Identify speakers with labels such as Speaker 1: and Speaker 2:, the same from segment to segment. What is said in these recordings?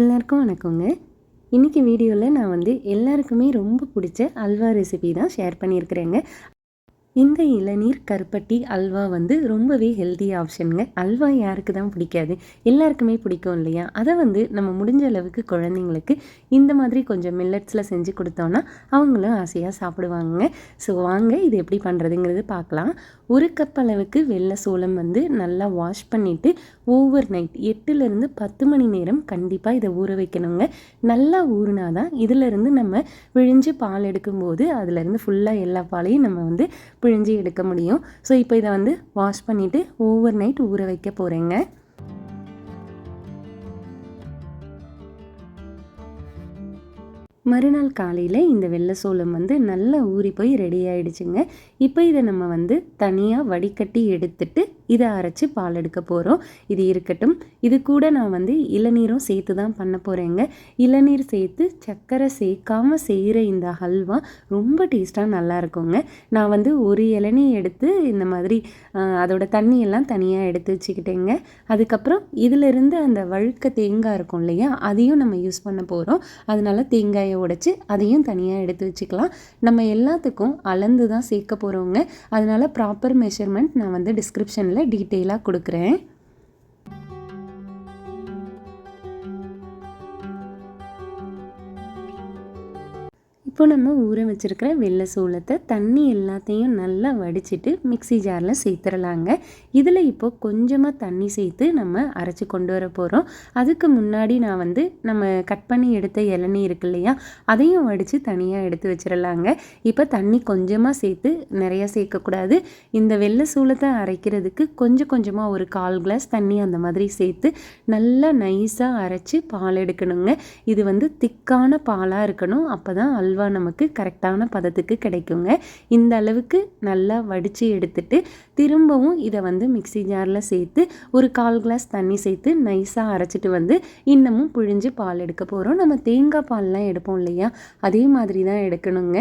Speaker 1: எல்லாருக்கும் வணக்கங்க. இன்றைக்கி வீடியோவில் நான் வந்து எல்லாருக்குமே ரொம்ப பிடிச்ச அல்வா ரெசிபி தான் ஷேர் பண்ணியிருக்கிறேங்க. இந்த இளநீர் கருப்பட்டி அல்வா வந்து ரொம்பவே ஹெல்தி ஆப்ஷனுங்க அல்வா யாருக்கு தான் பிடிக்காது? எல்லாருக்குமே பிடிக்கும் இல்லையா? அதை வந்து நம்ம முடிஞ்ச அளவுக்கு குழந்தைங்களுக்கு இந்த மாதிரி கொஞ்சம் மில்லட்ஸில் செஞ்சு கொடுத்தோன்னா அவங்களும் ஆசையாக சாப்பிடுவாங்க ஸோ வாங்க இது எப்படி பண்ணுறதுங்கிறது பார்க்கலாம். ஒரு கப் அளவுக்கு வெள்ளை சோளம் வந்து நல்லா வாஷ் பண்ணிவிட்டு ஓவர் நைட் எட்டுலேருந்து பத்து மணி நேரம் கண்டிப்பாக இதை ஊற வைக்கணுங்க. நல்லா ஊறினா தான் இதிலேருந்து நம்ம விழிஞ்சு பால் எடுக்கும்போது அதுலேருந்து ஃபுல்லாக எல்லா பாலையும் நம்ம வந்து பிழிஞ்சு எடுக்க முடியும். ஸோ இப்போ இதை வந்து வாஷ் பண்ணிவிட்டு ஓவர் நைட் ஊற வைக்க போகிறேங்க மறுநாள் காலையில் இந்த வெள்ளை சோளம் வந்து நல்லா ஊறி போய் ரெடி ஆகிடுச்சுங்க இப்போ இதை நம்ம வந்து தனியாக வடிகட்டி எடுத்துட்டு இதை அரைச்சி பால் எடுக்க போகிறோம் இது இருக்கட்டும். இது கூட நான் வந்து இளநீரும் சேர்த்து தான் பண்ண போகிறேங்க இளநீர் சேர்த்து சர்க்கரை சேர்க்காமல் செய்கிற இந்த ஹல்வா ரொம்ப டேஸ்ட்டாக நல்லா இருக்குங்க. நான் வந்து ஒரு இளநீ எடுத்து இந்த மாதிரி அதோட தண்ணியெல்லாம் தனியாக எடுத்து வச்சுக்கிட்டேங்க. அதுக்கப்புறம் இதிலிருந்து அந்த வழுக்க தேங்காய் இருக்கும் இல்லையா அதையும் நம்ம யூஸ் பண்ண போகிறோம் அதனால தேங்காயை உடைச்சி அதையும் தனியாக எடுத்து வச்சுக்கலாம். நம்ம எல்லாத்துக்கும் அளந்து தான் சேர்க்க போகிறோங்க அதனால் ப்ராப்பர் மெஷர்மெண்ட் நான் வந்து டிஸ்கிரிப்ஷனில் டீட்டெயிலாக கொடுக்குறேன். இப்போ நம்ம ஊற வச்சுருக்கிற வெள்ளை சோளத்தை தண்ணி எல்லாத்தையும் நல்லா வடிச்சிட்டு மிக்சி ஜாரில் சேர்த்துடலாங்க இதில் இப்போ கொஞ்சமாக தண்ணி சேர்த்து நம்ம அரைச்சி கொண்டு வர போகிறோம் அதுக்கு முன்னாடி நான் வந்து நம்ம கட் பண்ணி எடுத்த இளநீ இருக்கு இல்லையா அதையும் வடித்து தனியாக எடுத்து வச்சிடலாங்க இப்போ தண்ணி கொஞ்சமாக சேர்த்து நிறையா சேர்க்கக்கூடாது இந்த வெள்ளை சோளத்தை அரைக்கிறதுக்கு கொஞ்சம் கொஞ்சமாக ஒரு கால் கிளாஸ் தண்ணி அந்த மாதிரி சேர்த்து நல்லா நைஸாக அரைச்சி பால் எடுக்கணுங்க. இது வந்து திக்கான பாலாக இருக்கணும். அப்போ தான் அல்வா நமக்கு கரெக்டான பதத்துக்கு கிடைக்குங்க. இந்த அளவுக்கு நல்லா வடித்து எடுத்துட்டு திரும்பவும் இதை வந்து மிக்சி ஜாரில் சேர்த்து ஒரு கால் கிளாஸ் தண்ணி சேர்த்து நைஸாக அரைச்சிட்டு வந்து இன்னமும் புழிஞ்சு பால் எடுக்க போகிறோம் நம்ம தேங்காய் பால்லாம் எடுப்போம் இல்லையா? அதே மாதிரி தான் எடுக்கணுங்க.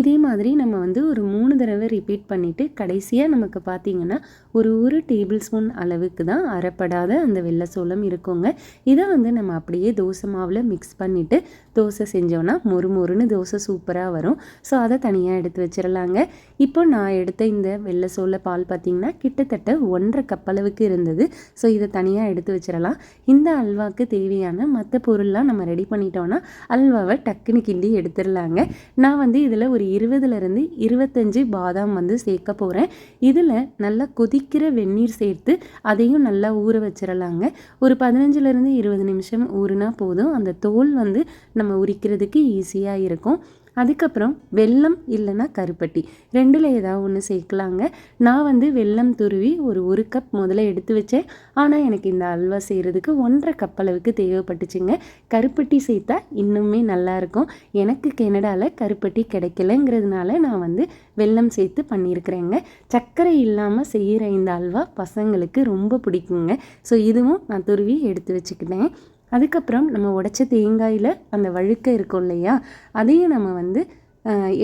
Speaker 1: இதே மாதிரி நம்ம வந்து ஒரு மூணு தடவை ரிப்பீட் பண்ணிவிட்டு கடைசியாக நமக்கு பார்த்திங்கன்னா ஒரு ஒரு டேபிள் ஸ்பூன் அளவுக்கு தான் அறப்படாத அந்த வெள்ளை சோளம் இருக்குங்க. இதை வந்து நம்ம அப்படியே தோசை மாவில் மிக்ஸ் பண்ணிவிட்டு தோசை செஞ்சோன்னா மொறு மொறுன்னு தோசை சூப்பராக வரும். ஸோ அதை தனியாக எடுத்து வச்சிடலாங்க இப்போ நான் எடுத்த இந்த வெள்ளை சோள பால் பார்த்திங்கன்னா கிட்டத்தட்ட ஒன்றரை கப் அளவுக்கு இருந்தது. ஸோ இதை தனியாக எடுத்து வச்சிடலாம் இந்த அல்வாவுக்கு தேவையான மற்ற பொருள்லாம் நம்ம ரெடி பண்ணிட்டோன்னா அல்வாவை டக்குன்னு கிண்டி எடுத்துடலாங்க நான் வந்து இதில் ஒரு இருபதுலேருந்து இருபத்தஞ்சி பாதாம் வந்து சேர்க்க போகிறேன் இதில் நல்லா கொதிக்கிற வெந்நீர் சேர்த்து அதையும் நல்லா ஊற வச்சிடலாங்க ஒரு பதினஞ்சுலேருந்து இருபது நிமிஷம் ஊறுனா போதும். அந்த தோல் வந்து நம்ம உரிக்கிறதுக்கு ஈஸியாக இருக்கும். அதுக்கப்புறம் வெல்லம் இல்லைன்னா கருப்பட்டி. ரெண்டில் ஏதாவது ஒன்று சேர்க்கலாங்க. நான் வந்து வெல்லம் துருவி ஒரு ஒரு கப் முதல்ல எடுத்து வச்சேன். ஆனால் எனக்கு இந்த அல்வா செய்கிறதுக்கு ஒன்றரை கப் அளவுக்கு தேவைப்பட்டுச்சுங்க. கருப்பட்டி சேர்த்தா இன்னுமே நல்லாயிருக்கும் எனக்கு கெனடாவில் கருப்பட்டி கிடைக்கலங்கிறதுனால நான் வந்து வெல்லம் சேர்த்து பண்ணியிருக்கிறேங்க. சர்க்கரை இல்லாமல் செய்கிற இந்த அல்வா பசங்களுக்கு ரொம்ப பிடிக்குங்க. ஸோ இதுவும் நான் துருவி எடுத்து வச்சுக்கிட்டேன். அதுக்கப்புறம் நம்ம உடச்ச தேங்காயில் அந்த வழுக்க இருக்கும் இல்லையா? அதையும் நம்ம வந்து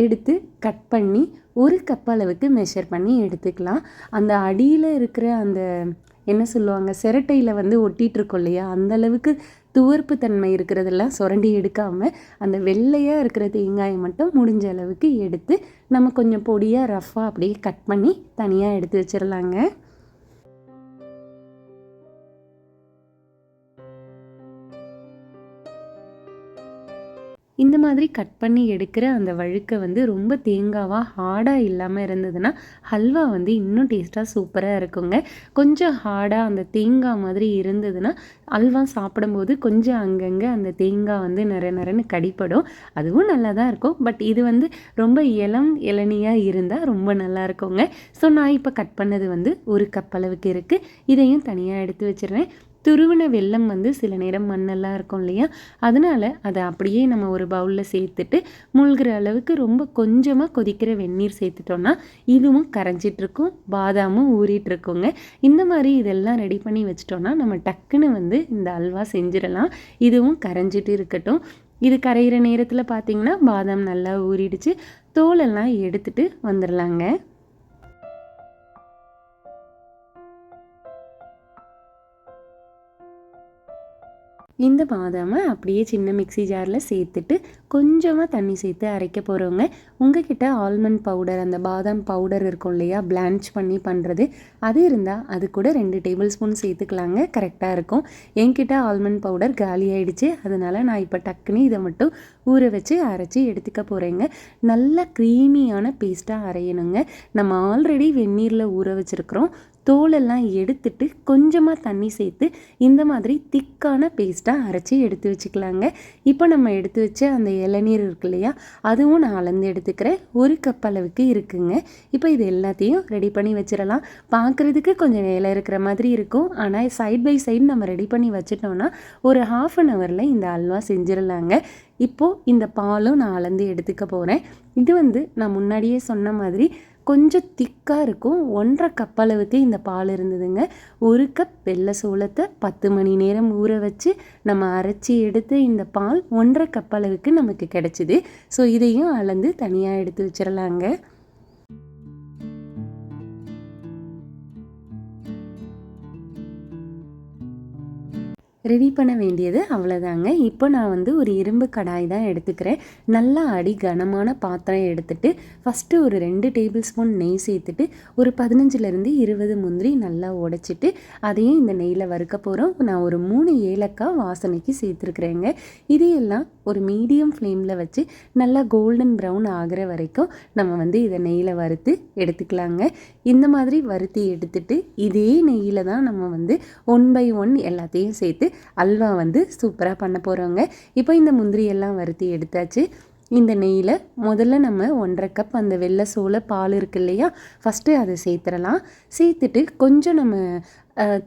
Speaker 1: எடுத்து கட் பண்ணி ஒரு கப் அளவுக்கு மெஷர் பண்ணி எடுத்துக்கலாம். அந்த அடியில் இருக்கிற அந்த என்ன சொல்லுவாங்க சிரட்டையில் வந்து ஒட்டிகிட்ருக்கோம் இல்லையா? அந்த அளவுக்கு துவர்ப்பு தன்மை இருக்கிறதெல்லாம் சுரண்டி எடுக்காமல் அந்த வெள்ளையாக இருக்கிற தேங்காயை மட்டும் முடிஞ்ச அளவுக்கு எடுத்து நம்ம கொஞ்சம் பொடியாக ரஃப்பாக அப்படியே கட் பண்ணி தனியாக எடுத்து வச்சிடலாங்க இந்த மாதிரி கட் பண்ணி எடுக்கிற அந்த வழுக்கை வந்து ரொம்ப தேங்காவாக ஹார்டாக இல்லாமல் இருந்ததுன்னா ஹல்வா வந்து இன்னும் டேஸ்ட்டாக சூப்பராக இருக்குங்க. கொஞ்சம் ஹார்டாக அந்த தேங்காய் மாதிரி இருந்ததுன்னா அல்வா சாப்பிடும்போது கொஞ்சம் அங்கங்கே அந்த தேங்காய் வந்து நிற நிறன்னு கடிப்படும். அதுவும் நல்லா தான் இருக்கும். பட் இது வந்து ரொம்ப இளம் இளநியாக இருந்தால் ரொம்ப நல்லா இருக்குங்க. ஸோ நான் இப்போ கட் பண்ணது வந்து ஒரு கப் அளவுக்கு இருக்குது இதையும் தனியாக எடுத்து வச்சிடுறேன் துருவின வெள்ளம் வந்து சில நேரம் மண்ணெல்லாம் இருக்கும் இல்லையா? அதனால் அதை அப்படியே நம்ம ஒரு பவுலில் சேர்த்துட்டு மூழ்கிற அளவுக்கு ரொம்ப கொஞ்சமாக கொதிக்கிற வெந்நீர் சேர்த்துட்டோன்னா இதுவும் கரைஞ்சிட்ருக்கும் பாதாமும் ஊறிட்டுருக்குங்க இந்த மாதிரி இதெல்லாம் ரெடி பண்ணி வச்சிட்டோன்னா நம்ம டக்குன்னு வந்து இந்த அல்வா செஞ்சிடலாம். இதுவும் கரைஞ்சிட்டு இருக்கட்டும். இது கரையிற நேரத்தில் பார்த்திங்கன்னா பாதாம் நல்லா ஊறிடுச்சு. தோலெல்லாம் எடுத்துகிட்டு வந்துடலாங்க. இந்த பாதாமை அப்படியே சின்ன மிக்ஸி ஜாரில் சேர்த்துட்டு கொஞ்சமாக தண்ணி சேர்த்து அரைக்க போகிறவங்க உங்ககிட்ட ஆல்மண்ட் பவுடர் அந்த பாதாம் பவுடர் இருக்கும் இல்லையா? பிளான்ச் பண்ணி பண்ணுறது அது இருந்தால் அது கூட ரெண்டு டேபிள் ஸ்பூன் சேர்த்துக்கலாங்க. கரெக்டாக இருக்கும். என்கிட்ட ஆல்மண்ட் பவுடர் காலி ஆயிடுச்சு. அதனால் நான் இப்போ டக்குன்னு இதை மட்டும் ஊற வச்சு அரைச்சி எடுத்துக்க போகிறேங்க நல்லா க்ரீமியான பேஸ்ட்டாக அரையணுங்க. நம்ம ஆல்ரெடி வெந்நீரில் ஊற வச்சுருக்குறோம். தோலெல்லாம் எடுத்துட்டு கொஞ்சமாக தண்ணி சேர்த்து இந்த மாதிரி திக்கான பேஸ்ட்டாக அரைச்சி எடுத்து வச்சுக்கலாங்க. இப்போ நம்ம எடுத்து வச்ச அந்த இளநீர் இருக்கு இல்லையா அதுவும் நான் அளந்து எடுத்துக்கிறேன். ஒரு கப் அளவுக்கு இருக்குங்க. இப்போ இது எல்லாத்தையும் ரெடி பண்ணி வச்சிடலாம். பார்க்குறதுக்கு கொஞ்சம் வேலை இருக்கிற மாதிரி இருக்கும். ஆனால் சைட் பை சைடு நம்ம ரெடி பண்ணி வச்சிட்டோம்னா ஒரு ஹாஃப் அன் ஹவரில் இந்த அல்வா செஞ்சிடலாங்க. இப்போது இந்த பாலும் நான் அளந்து எடுத்துக்க போகிறேன் இது வந்து நான் முன்னாடியே சொன்ன மாதிரி கொஞ்சம் திக்காக இருக்கும். ஒன்றரை கப் அளவுக்கு இந்த பால் இருந்ததுங்க. ஒரு கப் வெள்ளை சோளத்தை பத்து மணி நேரம் ஊற வச்சு நம்ம அரைச்சி எடுத்து இந்த பால் ஒன்றரை கப் அளவுக்கு நமக்கு கிடச்சிது. ஸோ இதையும் அளந்து தனியாக எடுத்து வச்சிடலாங்க ரெடி பண்ண வேண்டியது அவ்வளோதாங்க இப்போ நான் வந்து ஒரு இரும்பு கடாய் தான் எடுத்துக்கிறேன். நல்லா அடி கனமான பாத்திரம் எடுத்துட்டு ஃபஸ்ட்டு ஒரு ரெண்டு டேபிள் ஸ்பூன் நெய் சேர்த்துட்டு ஒரு பதினஞ்சுலேருந்து இருபது முந்திரி நல்லா உடைச்சிட்டு அதையும் இந்த நெய்யில் வறுக்க போகிறோம் நான் ஒரு மூணு ஏலக்காய் வாசனைக்கு சேர்த்துருக்குறேங்க. இதையெல்லாம் ஒரு மீடியம் ஃப்ளேமில் வச்சு நல்லா கோல்டன் ப்ரௌன் ஆகிற வரைக்கும் நம்ம வந்து இதை நெய்யில் வறுத்து எடுத்துக்கலாங்க. இந்த மாதிரி வறுத்தி எடுத்துட்டு இதே நெய்யில் தான் நம்ம வந்து ஒன் பை ஒன் எல்லாத்தையும் சேர்த்து அல்வா வந்து சூப்பராக பண்ண போகிறோங்க இப்போ இந்த முந்திரி எல்லாம் வறுத்தி எடுத்தாச்சு. இந்த நெய்யில் முதல்ல நம்ம ஒன்றரை கப் அந்த வெள்ளை சோள பால் இருக்கு இல்லையா? ஃபஸ்ட்டு அதை சேர்த்துடலாம். சேர்த்துட்டு கொஞ்சம் நம்ம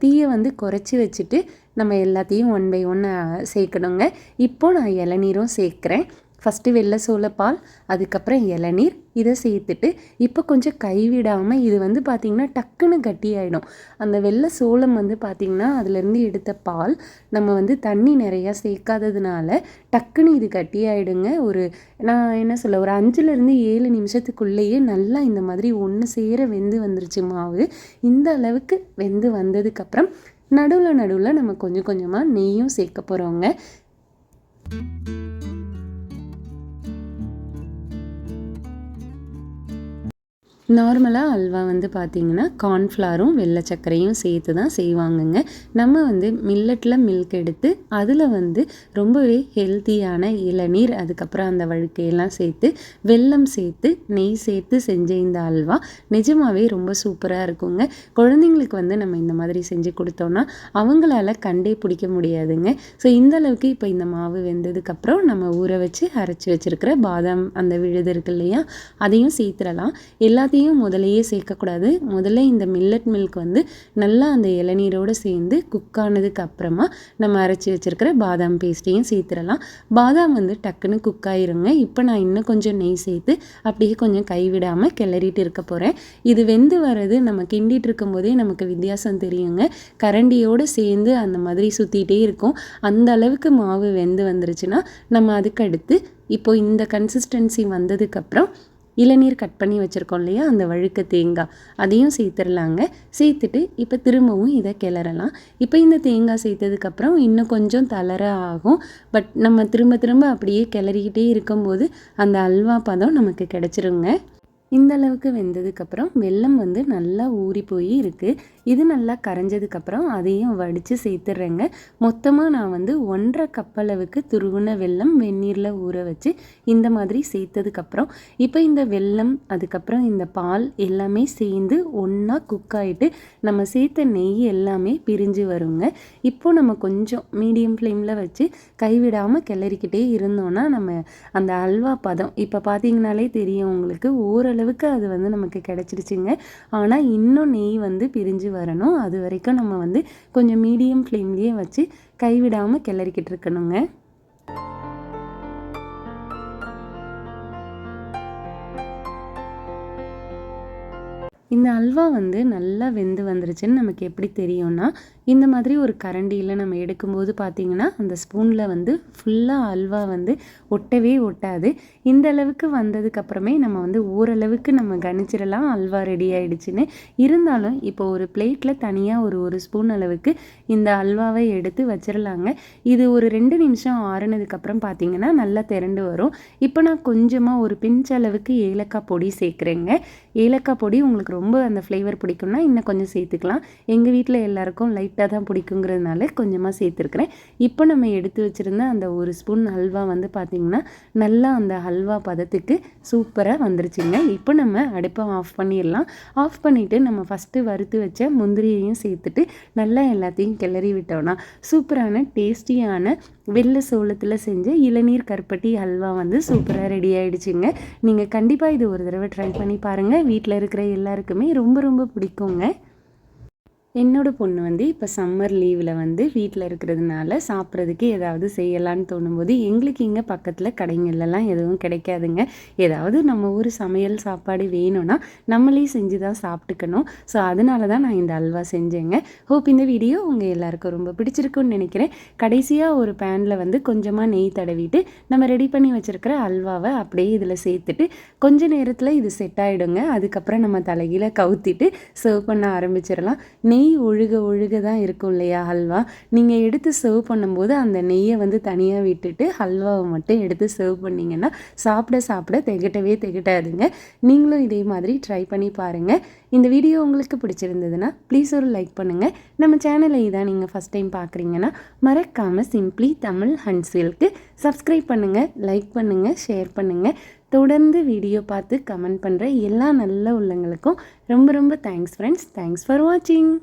Speaker 1: தீயை வந்து குறைச்சி வச்சுட்டு நம்ம எல்லாத்தையும் ஒன் பை ஒன்று சேர்க்கணுங்க. இப்போ நான் இளநீரும் சேர்க்குறேன். ஃபஸ்ட்டு வெள்ளை சோளப்பால் அதுக்கப்புறம் இளநீர். இதை சேர்த்துட்டு இப்போ கொஞ்சம் கைவிடாமல் இது வந்து பார்த்திங்கன்னா டக்குன்னு கட்டி ஆகிடும் அந்த வெள்ளை சோளம் வந்து பார்த்திங்கன்னா அதுலேருந்து எடுத்த பால் நம்ம வந்து தண்ணி நிறையா சேர்க்காததுனால டக்குன்னு இது கட்டி ஆகிடுங்க ஒரு நான் என்ன சொல்ல ஒரு அஞ்சுலேருந்து ஏழு நிமிஷத்துக்குள்ளேயே நல்லா இந்த மாதிரி ஒன்று சேர வெந்து வந்துருச்சு மாவு. இந்த அளவுக்கு வெந்து வந்ததுக்கப்புறம் நடுவில் நடுவில் நம்ம கொஞ்சம் கொஞ்சமாக நெய்யும் சேர்க்க போகிறோங்க நார்மலாக அல்வா வந்து பார்த்திங்கன்னா கார்ன்ஃப்ளாரும் வெள்ளை சர்க்கரையும் சேர்த்து தான் செய்வாங்கங்க. நம்ம வந்து மில்லட்டில் மில்க் எடுத்து அதில் வந்து ரொம்பவே ஹெல்த்தியான இளநீர் அதுக்கப்புறம் அந்த வழுக்கையெல்லாம் சேர்த்து வெல்லம் சேர்த்து நெய் சேர்த்து செஞ்ச இந்த அல்வா நிஜமாகவே ரொம்ப சூப்பராக இருக்குங்க. குழந்தைங்களுக்கு வந்து நம்ம இந்த மாதிரி செஞ்சு கொடுத்தோன்னா அவங்களால கண்டே பிடிக்க முடியாதுங்க. ஸோ இந்த அளவுக்கு இப்போ இந்த மாவு வெந்ததுக்கப்புறம் நம்ம ஊற வச்சு அரைச்சி வச்சுருக்கிற பாதாம் அந்த விழுது இருக்கு இல்லையா அதையும் சேர்த்துடலாம். எல்லாத்தையும் எல்லாத்தையும் முதலையே சேர்க்கக்கூடாது. முதல்ல இந்த மில்லட் மில்க் வந்து நல்லா அந்த இளநீரோடு சேர்ந்து குக் ஆனதுக்கு அப்புறமா நம்ம அரைச்சி வச்சுருக்கிற பாதாம் பேஸ்ட்டையும் சேர்த்துடலாம். பாதாம் வந்து டக்குன்னு குக் ஆயிருங்க. இப்போ நான் இன்னும் கொஞ்சம் நெய் சேர்த்து அப்படியே கொஞ்சம் கைவிடாமல் கிளறிட்டு இருக்க போகிறேன் இது வெந்து வர்றது நம்ம கிண்டிகிட்டு இருக்கும்போதே நமக்கு வித்தியாசம் தெரியுங்க. கரண்டியோடு சேர்ந்து அந்த மாதிரி சுற்றிட்டே இருக்கும். அந்த அளவுக்கு மாவு வெந்து வந்துருச்சுன்னா நம்ம அதுக்கு அடுத்து இப்போ இந்த கன்சிஸ்டன்சி வந்ததுக்கப்புறம் இளநீர் கட் பண்ணி வச்சுருக்கோம் இல்லையா? அந்த வழுக்க தேங்காய். அதையும் சேர்த்துடலாங்க. சேர்த்துட்டு இப்போ திரும்பவும் இதை கிளறலாம். இப்போ இந்த தேங்காய் சேர்த்ததுக்கப்புறம் இன்னும் கொஞ்சம் தளர ஆகும். பட் நம்ம திரும்ப திரும்ப அப்படியே கிளறிக்கிட்டே இருக்கும்போது அந்த அல்வா பதம் நமக்கு கிடச்சிருங்க. இந்த அளவுக்கு வெந்ததுக்கப்புறம் வெல்லம் வந்து நல்லா ஊறி போய் இருக்குது இது நல்லா கரைஞ்சதுக்கப்புறம் அதையும் வடித்து சேர்த்துட்றேங்க மொத்தமாக நான் வந்து ஒன்றரை கப் அளவுக்கு துருவின வெல்லம் வெந்நீரில் ஊற வச்சு இந்த மாதிரி சேர்த்ததுக்கப்புறம் இப்போ இந்த வெல்லம் அதுக்கப்புறம் இந்த பால் எல்லாமே சேர்ந்து ஒன்றா குக் ஆகிட்டு நம்ம சேர்த்த நெய் எல்லாமே பிரிஞ்சு வருங்க. இப்போ நம்ம கொஞ்சம் மீடியம் ஃப்ளேமில் வச்சு கைவிடாமல் கிளறிக்கிட்டே இருந்தோன்னா நம்ம அந்த அல்வா பதம் இப்போ பார்த்தீங்கனாலே தெரியும் உங்களுக்கு ஓரளவுக்கு அது வந்து நமக்கு கிடச்சிருச்சுங்க. ஆனால் இன்னும் நெய் வந்து பிரிஞ்சு வரணும். அது வரைக்கும் நம்ம வந்து கொஞ்சம் மீடியம் ஃப்ளேம்லேயே வச்சு கைவிடாமல் கிளறிக்கிட்டு இருக்கணுங்க. இந்த அல்வா வந்து நல்லா வெந்து வந்துருச்சுன்னு நமக்கு எப்படி தெரியும்னா இந்த மாதிரி ஒரு கரண்டியில் நம்ம எடுக்கும்போது பார்த்திங்கன்னா அந்த ஸ்பூனில் வந்து ஃபுல்லாக அல்வா வந்து ஒட்டவே ஒட்டாது. இந்த அளவுக்கு வந்ததுக்கப்புறமே நம்ம வந்து ஓரளவுக்கு நம்ம கணிச்சிடலாம் அல்வா ரெடி ஆகிடுச்சின்னு இருந்தாலும் இப்போ ஒரு பிளேட்டில் தனியாக ஒரு ஒரு ஸ்பூன் அளவுக்கு இந்த அல்வாவை எடுத்து வச்சிடலாங்க. இது ஒரு ரெண்டு நிமிஷம் ஆறுனதுக்கப்புறம் பார்த்திங்கன்னா நல்லா திரண்டு வரும். இப்போ நான் கொஞ்சமாக ஒரு பிஞ்ச் அளவுக்கு ஏலக்காய் பொடி சேர்க்குறேங்க. ஏலக்காய் பொடி உங்களுக்கு ரொம்ப ரொம்ப அந்த ஃப்ளேவர் பிடிக்கும்னா இன்னும் கொஞ்சம் சேர்த்துக்கலாம். எங்கள் வீட்டில் எல்லாருக்கும் லைட்டாக தான் பிடிக்குங்கிறதுனால கொஞ்சமாக சேர்த்துருக்குறேன். இப்போ நம்ம எடுத்து வச்சுருந்த அந்த ஒரு ஸ்பூன் ஹல்வா வந்து பார்த்திங்கன்னா நல்லா அந்த ஹல்வா பதத்துக்கு சூப்பராக வந்துருச்சுங்க. இப்போ நம்ம அடுப்பை ஆஃப் பண்ணிடலாம். ஆஃப் பண்ணிவிட்டு நம்ம ஃபஸ்ட்டு வறுத்து வச்ச முந்திரியையும் சேர்த்துட்டு நல்லா எல்லாத்தையும் கிளறி விட்டோம்னா சூப்பரான டேஸ்டியான வெள்ளை சோளத்தில் செஞ்ச இளநீர் கருப்பட்டி ஹல்வா வந்து சூப்பராக ரெடி ஆகிடுச்சிங்க நீங்கள் கண்டிப்பாக இது ஒரு தடவை ட்ரை பண்ணி பாருங்கள் வீட்டில் இருக்கிற எல்லாருக்குமே ரொம்ப ரொம்ப பிடிக்குங்க. என்னோடய பொண்ணு வந்து இப்போ சம்மர் லீவில் வந்து வீட்டில் இருக்கிறதுனால சாப்பிட்றதுக்கு ஏதாவது செய்யலான்னு தோணும்போது எங்களுக்கு இங்கே பக்கத்தில் கடைங்கள்லாம் எதுவும் கிடைக்காதுங்க. ஏதாவது நம்ம ஊர் சமையல் சாப்பாடு வேணும்னா நம்மளே செஞ்சு தான் சாப்பிட்டுக்கணும். ஸோ அதனால தான் நான் இந்த அல்வா செஞ்சேங்க. ஹோப் இந்த வீடியோ உங்கள் எல்லாருக்கும் ரொம்ப பிடிச்சிருக்குன்னு நினைக்கிறேன். கடைசியாக ஒரு பேனில் வந்து கொஞ்சமாக நெய் தடவிட்டு நம்ம ரெடி பண்ணி வச்சுருக்கிற அல்வாவை அப்படியே இதில் சேர்த்துட்டு கொஞ்ச நேரத்தில் இது செட் ஆகிடுங்க அதுக்கப்புறம் நம்ம தலைகீழ கவுத்திட்டு சர்வ் பண்ண ஆரம்பிச்சிடலாம். நெய் நெய் ஒழுக ஒழுக தான் இருக்கும் இல்லையா ஹல்வா? நீங்கள் எடுத்து சர்வ் பண்ணும்போது அந்த நெய்யை வந்து தனியாக விட்டுட்டு ஹல்வாவை மட்டும் எடுத்து சர்வ் பண்ணிங்கன்னா சாப்பிட சாப்பிட திகட்டவே திகட்டாதுங்க. நீங்களும் இதே மாதிரி ட்ரை பண்ணி பாருங்கள் இந்த வீடியோ உங்களுக்கு பிடிச்சிருந்ததுன்னா ப்ளீஸ் ஒரு லைக் பண்ணுங்கள் நம்ம சேனலை இதான் நீங்கள் ஃபஸ்ட் டைம் பார்க்குறீங்கன்னா மறக்காமல் சிம்ப்ளி தமிழ் ஹன்ஸ்வெல்க்கு சப்ஸ்கிரைப் பண்ணுங்கள் லைக் பண்ணுங்கள் ஷேர் பண்ணுங்கள் தொடர்ந்து வீடியோ பார்த்து கமெண்ட் பண்ணுற எல்லா நல்ல உள்ளங்களுக்கும் ரொம்ப ரொம்ப தேங்க்ஸ் ஃப்ரெண்ட்ஸ் தேங்க்ஸ் ஃபார் வாட்சிங்